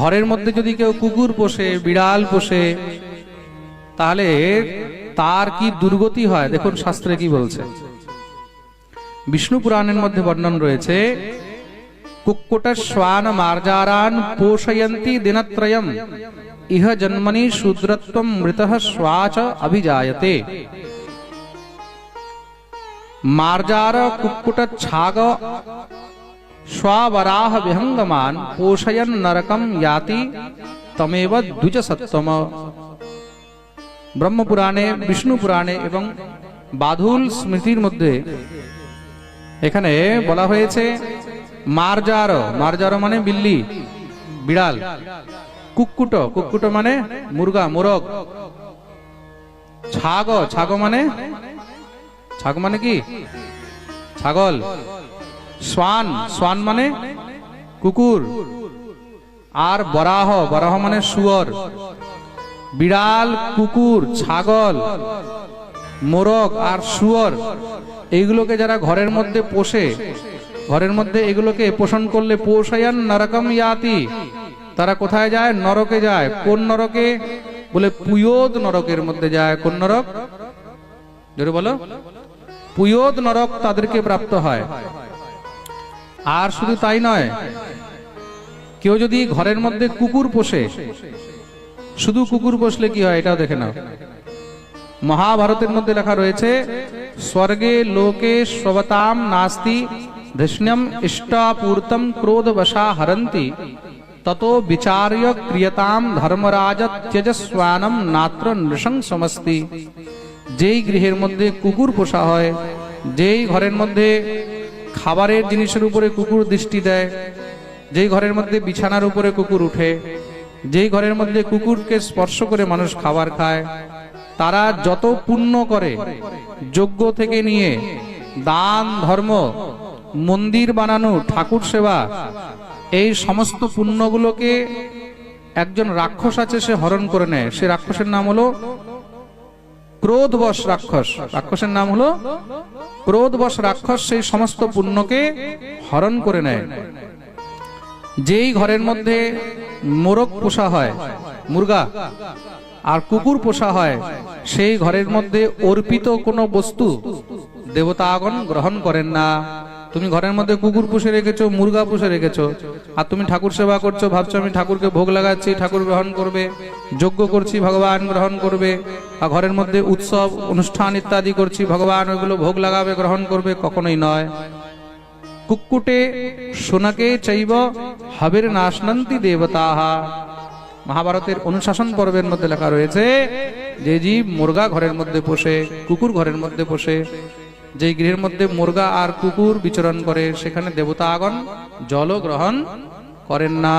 ঘরের মধ্যে যদি কেউ কুকুর পোষে, বিড়াল পোষে, তাহলে তার কি দুর্গতি হয়? দেখুন শাস্ত্রে কি বলছে। বিষ্ণু পুরাণের মধ্যে বর্ণন রয়েছে কুক্কুট শ্বান মার্জারান পোষয়ন্তি দিনত্রয়ম, ইহ জন্মনি শূদ্রত্বম মৃত শ্বাচ অভিজায়তে। মার্জার কুক্কুট ছাগ স্বরাহ বিহঙ্গমান পোষয়ন নরকম याति তমেব দ্বিজ সত্তম ব্রহ্মপুরাণে বিষ্ণু পুরাণে এবং বাধুল স্মৃতির মধ্যে এখানে বলা হয়েছে, মারজার মারজার মানে বিল্লি, বিড়াল। কুক্কুট কুক্কুট মানে মুরগা, মোরগ। ছাগ ছাগ মানে ছাগ মানে কি? ছাগল। শ্বান শ্বান মানে কুকুর। আর বরাহ বরাহ মানে শুয়োর। বিড়াল, কুকুর, ছাগল, মোরগ আর শুয়োর, এইগুলোকে যারা ঘরের মধ্যে পোষে, ঘরের মধ্যে এগুলোকে পোষণ করলে পোষায়ান নরকম ইয়াতি। তারা কোথায় যায়? নরকে যায়। কোন নরকে? বলে পুয়োদ নরকের মধ্যে যায়। কোন নরক? জোরে বলো। পুয়োদ নরক তাদেরকে প্রাপ্ত হয়। আর শুধু তাই নয়, কেউ যদি ঘরের মধ্যে কুকুর পোষে, শুধু কুকুর পোষলে কি হয় এটাও দেখে নাও। মহাভারতের মধ্যে লেখা রয়েছে, স্বর্গে লোকে স্ববতাম নাস্তি, ধৃষ্ণ্যম ইষ্টাপূর্তম ক্রোধ বশা হরন্তি, তত বিচার্য ক্রিয়তাম ধর্মরাজ ত্যজস্বানম নাত্র নৃশংসমস্তি যেই গৃহের মধ্যে কুকুর পোষা হয়, যেই ঘরের মধ্যে খাবারের জিনিসের উপরে কুকুর দৃষ্টি দেয়, যেই ঘরের মধ্যে বিছানার উপরে কুকুর উঠে, যেই ঘরের মধ্যে কুকুরকে স্পর্শ করে মানুষ খাবার খায়, তারা যত পুণ্য করে, যজ্ঞ থেকে নিয়ে দান, ধর্ম, মন্দির বানানো, ঠাকুর সেবা, এই সমস্ত পুণ্যগুলোকে একজন রাক্ষস আছে, সে হরণ করে নেয়। সে রাক্ষসের নাম হলো ক্রোধবশ রাক্ষস। রাক্ষসের নাম হলো ক্রোধবশ রাক্ষস, সেই সমস্ত পুণ্যকে হরণ করে নেয়। যেই ঘরের মধ্যে মোরগ পোষা হয়, মুরগা, আর কুকুর পোষা হয়, সেই ঘরের মধ্যে অর্পিত কোনো বস্তু দেবতা দেবতাগণ গ্রহণ করেন না। তুমি ঘরের মধ্যে কুকুর পুষে রেখেছো, মুরগা পুষে রেখেছো। আর তুমি ঠাকুর সেবা করছ, ভাবছ আমি ঠাকুরকে ভোগ লাগাচ্ছি, ঠাকুর গ্রহণ করবে, যজ্ঞ করছি, ভগবান গ্রহণ করবে, আর ঘরের মধ্যে উৎসব, অনুষ্ঠান ইত্যাদি করছি, ভগবান ওইগুলো ভোগ লাগাবে, গ্রহণ করবে, কখনোই নয়। কুক্কুটে সোনাকে চাইব হাবের নাশনন্তি দেবতাহা। মহাভারতের অনুশাসন পর্বের মধ্যে লেখা রয়েছে, যে জীব মুরগা ঘরের মধ্যে পোষে, কুকুর ঘরের মধ্যে পোষে যেই গৃহের মধ্যে মুরগা আর কুকুর বিচরণ করে, সেখানে দেবতা আগন জল গ্রহণ করেন না।